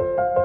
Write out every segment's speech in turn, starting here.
서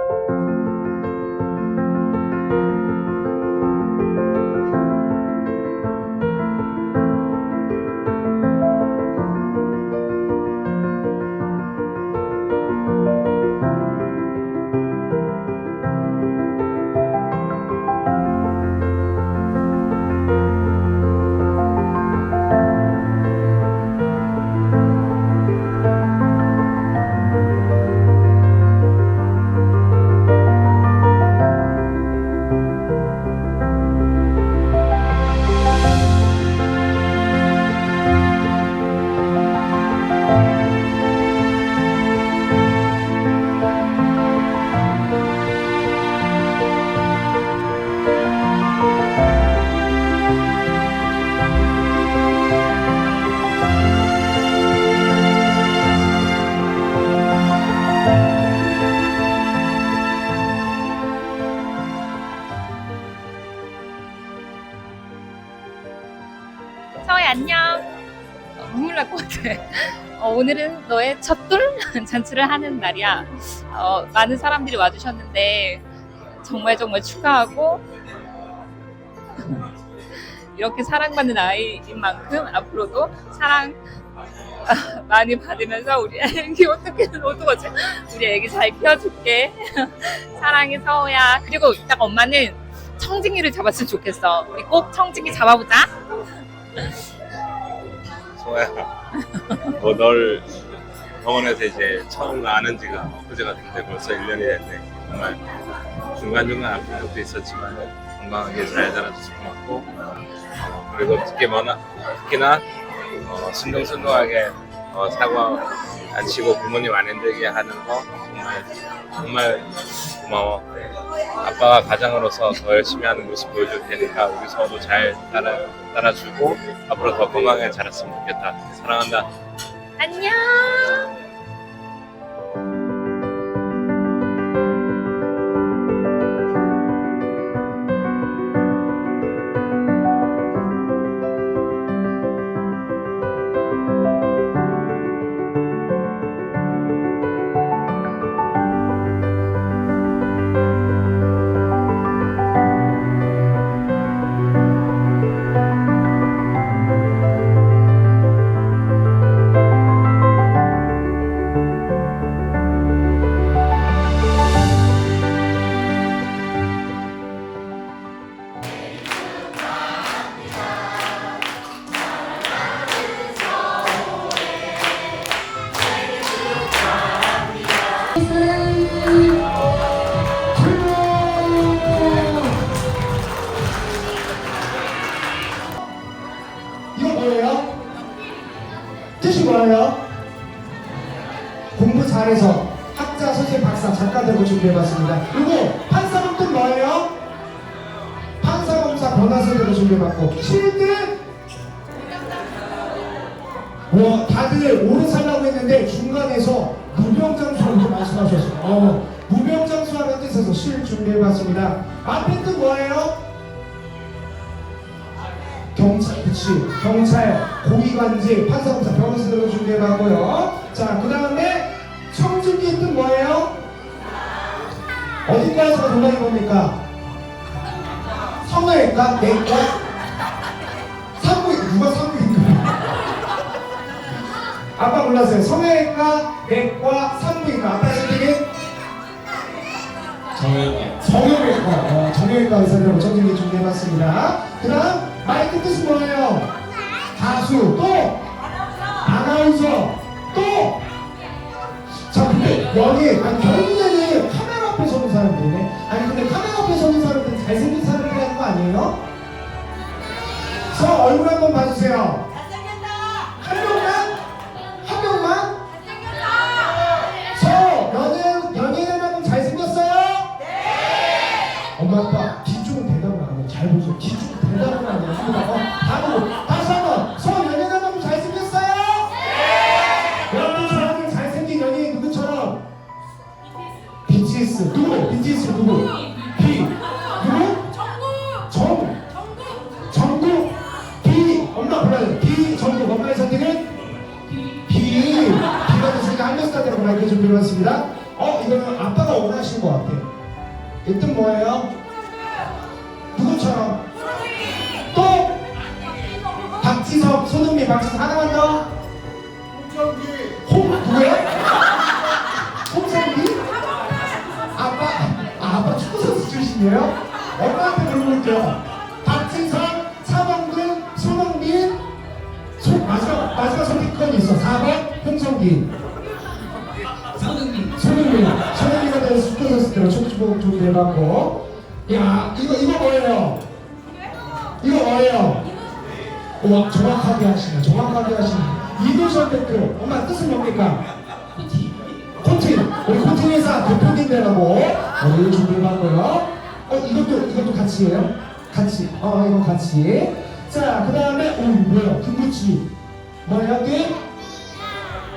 안녕. 어, 눈물 날 것 같아. 어, 오늘은 너의 첫돌 잔치를 하는 날이야. 어, 많은 사람들이 와주셨는데 정말 정말 축하하고 이렇게 사랑받는 아이인 만큼 앞으로도 사랑 많이 받으면서 우리 애기 어떻게 어떡하지? 우리 애기 잘 키워줄게. 사랑해 서우야. 그리고 이따가 엄마는 청진이를 잡았으면 좋겠어. 우리 꼭 청진이 잡아보자. 소아야, 뭐 널 병원에서 이제 처음 아는 지가 엊그제 같은데 벌써 1년이 됐네. 정말 중간중간 아픈 것도 있었지만 건강하게 잘 자라줘서 고맙고 어, 그리고 특히 뭐나, 특히나 어, 순둥순둥하게 어, 사과 안 치고 부모님 안 힘들게 하는 거 정말 고마워. 네. 아빠가 가장으로서 더 열심히 하는 모습 보여줄 테니까 우리 서도 잘 따라 따라주고 앞으로 더 건강하게 자랐으면 좋겠다. 사랑한다. 안녕. 뜻이 뭐예요? 공부 잘해서 학자, 선생님, 박사, 작가 되고 준비해봤습니다. 그리고 판사범 뜻 뭐예요? 판사 검사, 변호사 되고 준비해봤고 7등 뭐 다들 오래 살라고 했는데 중간에서 무병장수라고 말씀하셨어요. 어, 무병장수라는 뜻에서 실 준비해봤습니다. 앞에 뜻 뭐예요? 경찰, 그치. 경찰, 고위관직, 판사검사, 변호사 준비해봤고요. 자, 그 다음에 청진기 뜻 뭐예요? 어디까지가 동작이 뭡니까? 성형외과, 내과, 산부인과, 누가 산부인과? 아빠 몰랐어요. 성형외과, 내과, 산부인과. 아빠 선택은? 정현이. 성형외과, 어, 정형외과 의사들하고 청진기 준비해봤습니다. 그 다음, 마이크 뜻은 뭐예요? 가수, 또? 아나운서, 또? 자, 근데 여기, 아니, 결국에는 카메라 앞에 서는 사람들이네. 아니, 근데 카메라 앞에 서는 사람들은 잘생긴 사람이라는 거 아니에요? 저 얼굴 한번 봐주세요. BTS 누구? BTS 누구? B 누구? 정 정국 B 엄마 불러요. B 정국 엄마의 선택은 B B가 됐으니까 한명스타대로 마이크 준비해봤습니다. 어 이거는 아빠가 원하시는 것 같아. 1등 뭐예요? 누구처럼? 또? 박지석, 손흥민, 박지석 하나만 더? 홍, 누구야? 출신이에요? 엄마한테 물어볼게요. 박지성, 차범근, 손흥민, 손, 마지막, 마지막 선택권이 있어. 4번, 홍성기. 손흥민. 손흥민, 손흥민에 대해서 축구 선수들은 축구 좀 해봤고. 야, 이거, 이거 뭐예요? 이거 뭐예요? 와, 정확하게 하시네. 정확하게 하시네. 이도션 댓글. 엄마 뜻은 뭡니까? 코틴. 우리 코틴 회사 대표님들하고 오늘 준비해봤고요. 어, 이것도, 이것도 같이 해요? 같이. 어, 이거 같이. 자, 그 다음에, 오, 이거 뭐야? 김부치. 뭐예요? 게임?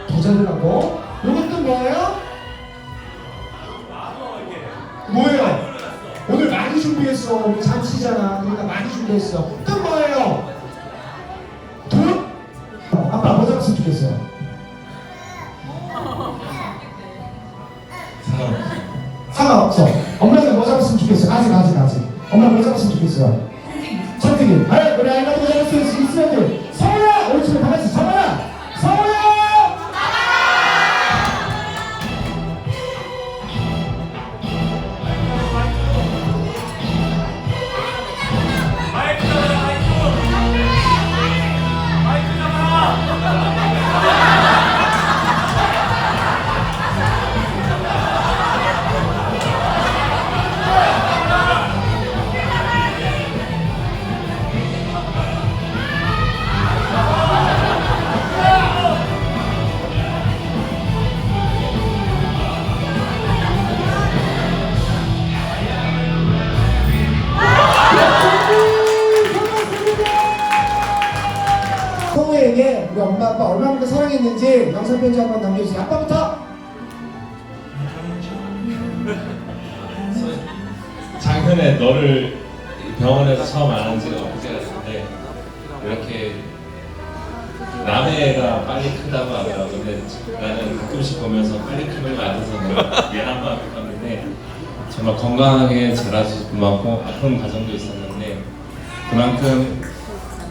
더 잘하고. 이것도 뭐예요? 뭐예요? 오늘 많이 준비했어. 오늘 잔치잖아. 그러니까 많이 준비했어. 또 뭐예요? 돈? 아빠 뭐 잡았으면 좋겠어요? 상관없어. 뭐 잡았으 아직, 아직, 아직. 엄마 뭐 잡았으면 좋겠어요? 선택이. 아, 우리 아이가 뭐 잡았으면 있으면 돼. 우리 엄마 아빠 얼마만큼 사랑했는지 영상 편지 한번 남겨주세요. 아빠부터. 작년에 너를 병원에서 처음 아는 지가 엊그제 같은데 이렇게 남의 애가 빨리 크다고 하더라고 근데 나는 가끔씩 보면서 빨리 크는 거 같아서 미안한 마음이 컸는데 정말 건강하게 자라줘서 고맙고 아픈 과정도 있었는데 그만큼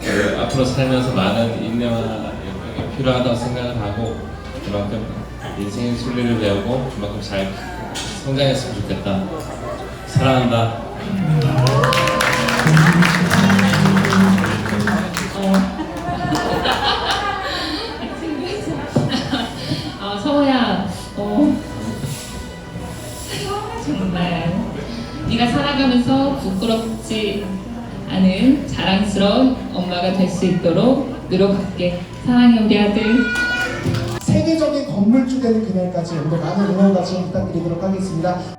그 앞으로 살면서 많은 인내와 필요하다고 생각을 하고 그만큼 인생의 순리를 배우고 그만큼 잘 성장했으면 좋겠다. 사랑한다. 아, 서호야, 어, 정말 네가 살아가면서 부끄럽지 않은 자랑스러운 엄마가 될 수 있도록 노력할게. 사랑해 우리 아들. 세계적인 건물주 되는 그날까지 여러분들 많은 응원과 지원 부탁드리도록 하겠습니다.